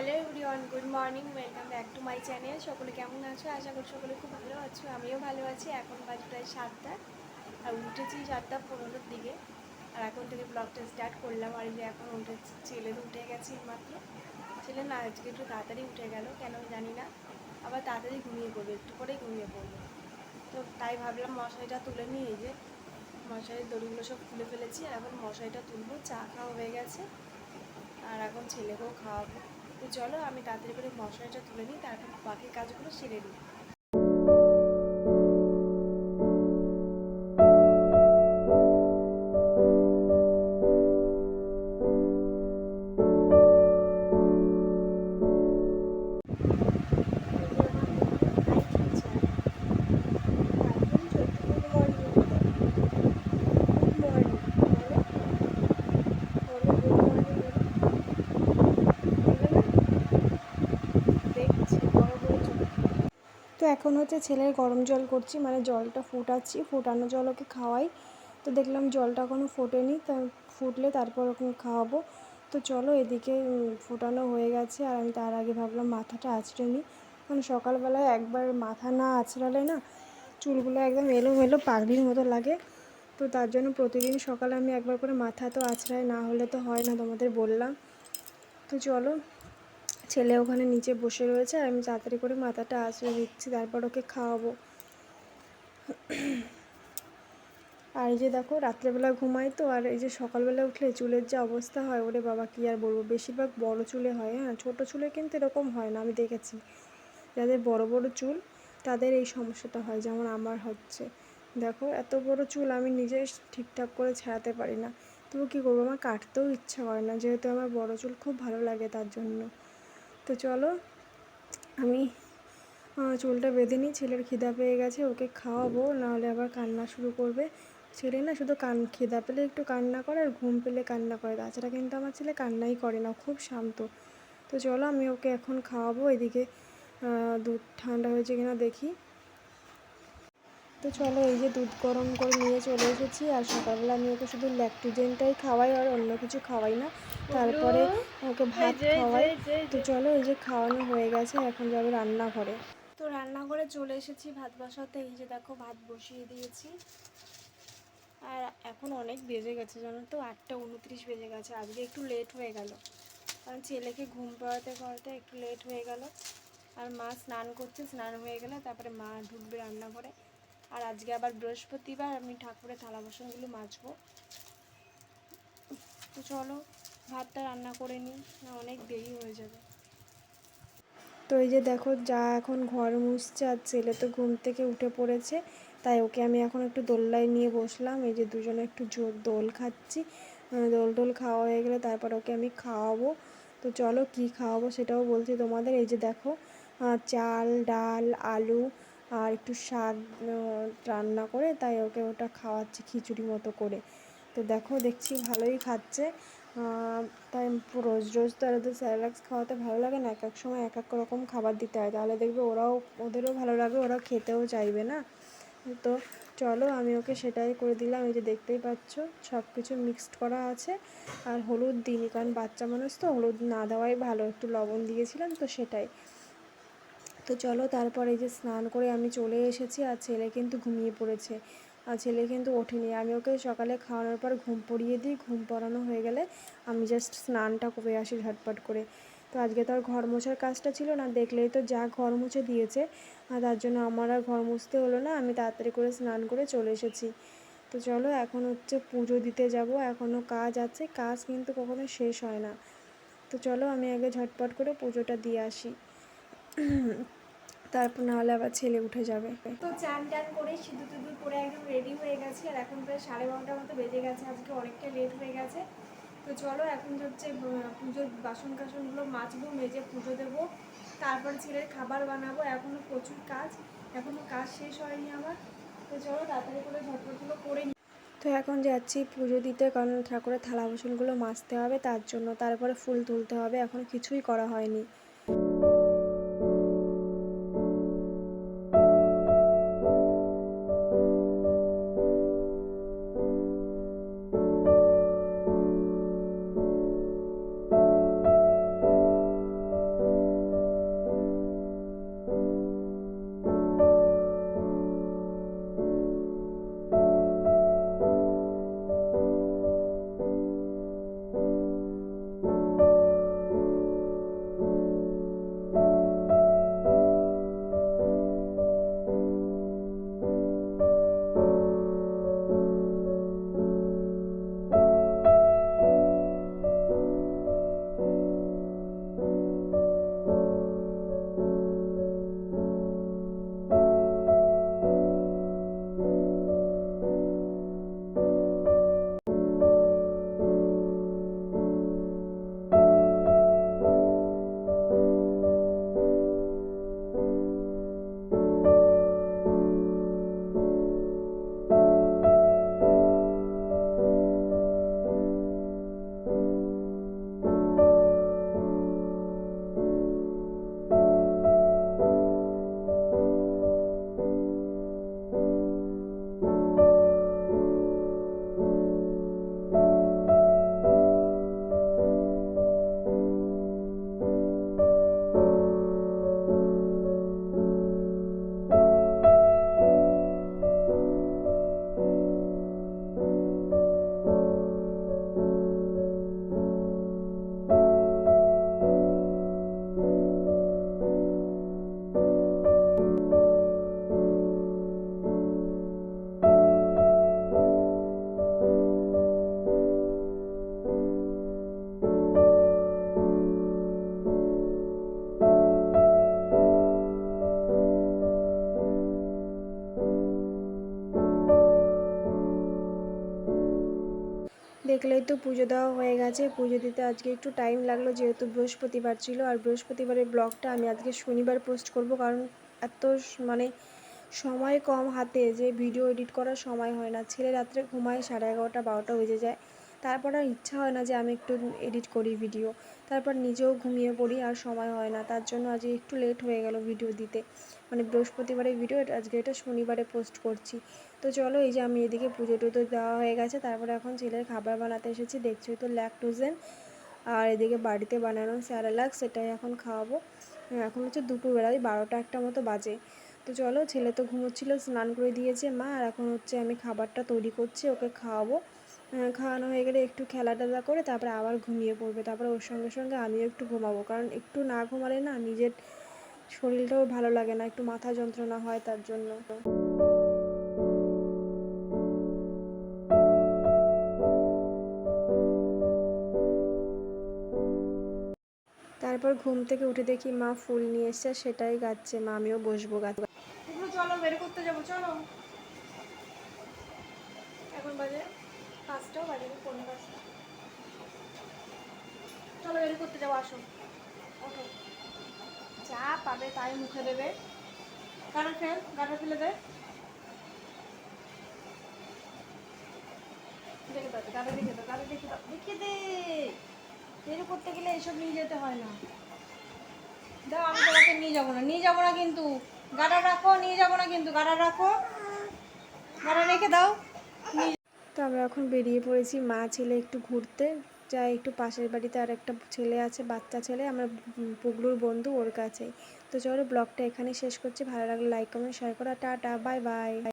Hello everyone, good morning, welcome back to my channel. সকলে কেমন আছো? আশা করি সকলে খুব ভালো আছো, আমিও ভালো আছি। এখন বাজে প্রায় সাতটা, আর উঠেছি সাতটা পনেরোর দিকে। আর এখন থেকে ব্লগটা স্টার্ট করলাম, আর যে এখন উঠে ছেলে উঠে গেছে মাত্র। ছেলে না, আজকে একটু তাড়াতাড়ি উঠে গেল, কেন জানি না। আবার তাড়াতাড়ি ঘুমিয়ে পড়বে, একটু পরেই ঘুমিয়ে পড়বে। তো তাই ভাবলাম মশারিটা তুলে নিয়ে যে মশারির দড়িগুলো সব খুলে ফেলেছি, আর এখন মশারিটা তুলবো, চা খাওয়া হয়ে গেছে। আর এখন ছেলেকেও খাওয়াবো। তো চলো আমি তাড়াতাড়ি করে মশলাটা তুলে নিই তারপর বাকি কাজগুলো সেরে নিই। এখন হচ্ছে ছেলের গরম জল করছি মানে জলটা ফুটাচ্ছি, ফুটানো জল ওকে খাওয়াই। তো দেখলাম জলটা এখনও ফোটেনি, তা ফুটলে তারপর ওকে খাওয়াবো। তো চলো এদিকে ফোটানো হয়ে গেছে, আর আমি তার আগে ভাবলাম মাথাটা আঁচড়ে নিই। কারণ সকালবেলায় একবার মাথা না আঁচড়ালে না, চুলগুলো একদম এলোমেলো পাগলির মতো লাগে। তো তার জন্য প্রতিদিন সকালে আমি একবার করে মাথা তো আঁচড়াই না হলে তো হয় না তোমাদের বললাম। তো চলো ছেলে ওখানে নিচে বসে রয়েছে আর আমি তাড়াতাড়ি করে মাথাটা আঁচড়ে দিচ্ছি, তারপর ওকে খাওয়াবো। আর এই যে দেখো, রাত্রেবেলা ঘুমাই তো, আর এই যে সকালবেলা উঠলে চুলের যে অবস্থা হয়, ওরে বাবা, কী আর বলব? বেশিরভাগ বড় চুলে হয় হ্যাঁ? ছোটো চুলে কিন্তু এরকম হয় না, আমি দেখেছি। যাদের বড় বড় চুল, তাদের এই সমস্যাটা হয়, যেমন আমার হচ্ছে। দেখো, এত বড় চুল আমি নিজে ঠিকঠাক করে ছাড়াতে পারি না। তবু কী করব? আমার কাটতেও ইচ্ছা করে না, যেহেতু আমার বড় চুল খুব ভালো লাগে তার জন্য। তো চলো, আমি চুলটা বেঁধে নিই, ছেলের খিদা পেয়ে গেছে, ওকে খাওয়াবো, নাহলে আবার কান্না শুরু করবে। ছেলে না শুধু কান, খিদা পেলে একটু কান্না করে আর ঘুম পেলে কান্না করে। তাছাড়া কিন্তু আমার ছেলে কান্নাই করে না খুব শান্ত। তো চলো, আমি ওকে এখন খাওয়াবো, এদিকে দুধ ঠান্ডা হয়েছে কিনা দেখি। তো চলো এই যে দুধ গরম করে নিয়ে চলে এসেছি আর সকালবেলা আমি ওকে শুধু ল্যাকটোজেনটাই খাওয়াই আর অন্য কিছু খাওয়াই না। তারপরে ওকে ভাত খাওয়াই। তো চলো এই যে খাওয়ানো হয়ে গেছে এখন যাবে রান্নাঘরে। তো রান্নাঘরে চলে এসেছি ভাত বসাতে এই যে দেখো ভাত বসিয়ে দিয়েছি। আর এখন অনেক বেজে গেছে জানো তো? আটটা উনত্রিশ বেজে গেছে আজকে একটু লেট হয়ে গেল। কারণ ছেলেকে ঘুম পাড়াতে পাড়াতে একটু লেট হয়ে গেল। আর মা স্নান করছে স্নান হয়ে গেলে তারপরে মা ঢুকবে রান্নাঘরে। আর আজকে আবার বৃহস্পতিবার আমি ঠাকুরের থালা বাসনগুলো মাজবো। তো চলো, ভাতটা রান্না করে নিই, না অনেক দেরি হয়ে যাবে। তো এই যে দেখো, যা এখন ঘর মুছছে আর ছেলে তো ঘুম থেকে উঠে পড়েছে, তাই ওকে আমি এখন একটু দোল্লায় নিয়ে বসলাম। এই যে দুজনে একটু জোর দোল খাচ্ছি। দোল টোল খাওয়া হয়ে গেলে তারপর ওকে আমি খাওয়াবো। তো চলো কি খাওয়াবো সেটাও বলছি তোমাদের। এই যে দেখো চাল, ডাল, আলু আর একটু শাক রান্না করে তাই ওকে ওটা খাওয়াচ্ছি খিচুড়ি মতো করে। তো দেখো, দেখছি ভালোই খাচ্ছে। তাই রোজ রোজ তো আর ওদের স্যালাক্স খাওয়াতে ভালো লাগে না, এক এক সময় এক এক রকম খাবার দিতে হয়। তাহলে দেখবে ওরাও, ওদেরও ভালো লাগবে ওরা খেতেও চাইবে না? তো চলো, আমি ওকে সেটাই করে দিলাম। এই যে দেখতেই পাচ্ছ সব কিছু মিক্সড করা আছে। আর হলুদ দিইনি, কারণ বাচ্চা মানুষ তো, হলুদ না দেওয়াই ভালো। একটু লবণ দিয়েছিলাম তো সেটাই। তো চলো তারপরে যে স্নান করে আমি চলে এসেছি আর ছেলে কিন্তু ঘুমিয়ে পড়েছে। আর ছেলে কিন্তু ওঠেনি। আমি ওকে সকালে খাওয়ানোর পর ঘুম পড়িয়ে দিই, ঘুম পড়ানো হয়ে গেলে আমি জাস্ট স্নানটা করে আসি ঝটপট করে। তো আজকে তো আর ঘর মোছার কাজটা ছিল না, দেখলেই তো যা ঘর মুছে দিয়েছে। আর তার জন্য আমার আর ঘর মুছতে হলো না, আমি তাড়াতাড়ি করে স্নান করে চলে এসেছি। তো চলো এখন হচ্ছে পুজো দিতে যাব এখনও কাজ আছে, কাজ কিন্তু কখনো শেষ হয় না। তো চলো আমি আগে ঝটপট করে পুজোটা দিয়ে আসি। তারপর না হলে আবার ছেলে উঠে যাবে। তো চান টান করে সিঁদুর টুদুর করে একদম রেডি হয়ে গেছি আর এখন প্রায় সাড়ে বারোটার মতো বেজে গেছে আজকে অনেকটা লেট হয়ে গেছে। তো চলো এখন হচ্ছে পুজোর বাসন কাসনগুলো মাজবো মেজে পুজো দেবো তারপর ছেলের খাবার বানাবো এখনও প্রচুর কাজ এখনও কাজ শেষ হয়নি আমার। তো চলো তাড়াতাড়ি করে ঝটপটগুলো করে নিই তো এখন যাচ্ছি পুজো দিতে কারণ ঠাকুরের থালা বাসনগুলো মাজতে হবে তার জন্য তারপরে ফুল তুলতে হবে এখন কিছুই করা হয়নি। দেখলেই তো পুজো দেওয়া হয়ে গেছে। পুজো দিতে আজকে একটু টাইম লাগল, যেহেতু বৃহস্পতিবার ছিল। আর বৃহস্পতিবারের ব্লগটা আমি আজকে শনিবার পোস্ট করব, কারণ এত মানে সময় কম হাতে যে ভিডিও এডিট করার সময় হয় না। ছেলে রাত্রে ঘুমায় সাড়ে এগারোটা, বারোটা বেজে যায়। তারপর আর ইচ্ছা হয় না যে আমি একটু এডিট করি ভিডিও তারপর নিজেও ঘুমিয়ে পড়ি, আর সময় হয় না। তার জন্য আজকে একটু লেট হয়ে গেল ভিডিও দিতে। মানে বৃহস্পতিবারের ভিডিও আজকে এটা শনিবারে পোস্ট করছি। তো চলো এই যে আমি এদিকে পুজো টুজো দেওয়া হয়ে গেছে, তারপরে এখন ছেলের খাবার বানাতে এসেছি দেখছোই তো ল্যাকটোজেন আর এদিকে বাড়িতে বানানো স্যারালাক, সেটাই এখন খাওয়াবো। এখন হচ্ছে দুপুরবেলা, ওই বারোটা একটা মতো বাজে। তো চলো, ছেলে তো ঘুমোচ্ছিলো, স্নান করে দিয়েছে মা, আর এখন হচ্ছে আমি খাবারটা তৈরি করছি, ওকে খাওয়াবো। খাওয়ানো হয়ে গেলে একটু খেলা টেলা করে, তারপরে আবার ঘুমিয়ে পড়বে। তারপরে ওর সঙ্গে সঙ্গে আমিও একটু ঘুমাবো, কারণ একটু না ঘুমালে না নিজের শরীরটাও ভালো লাগে না, একটু মাথা যন্ত্রণা হয় তার জন্য। তারপর ঘুম থেকে উঠে দেখি মা ফুল নিয়ে এসছে সেটাই গাচ্ছে। মা, আমিও বসবো গাছ চলো, বের করতে যাব, চলো। এখন বাজে পাঁচটাও চলো, বের করতে যাব, আসো। যা পাবে তাই মুখে দেবে। গাড়া ফেল গাড়া ফেলে দে। দেখে গাড়া দেখে দাও গাড়া দেখে দেখে দে। বের করতে গেলে এসব নিয়ে যেতে হয় না। দাও, আমি তোমাকে নিয়ে যাব না। নিয়ে যাব না কিন্তু। গাড়া রাখো, নিয়ে যাব না কিন্তু। গাড়া রাখো। গাড়া রেখে দাও। তো আমরা এখন বেরিয়ে পড়েছি মা ছেলে একটু ঘুরতে। যাই, একটু পাশের বাড়িতে আর একটা ছেলে আছে, বাচ্চা ছেলে। আমার পুগলুর বন্ধু ওর কাছে তো চলো ব্লগটা এখানেই শেষ করছি। ভালো লাগলে লাইক কমেন্ট শেয়ার করো। Tata bye bye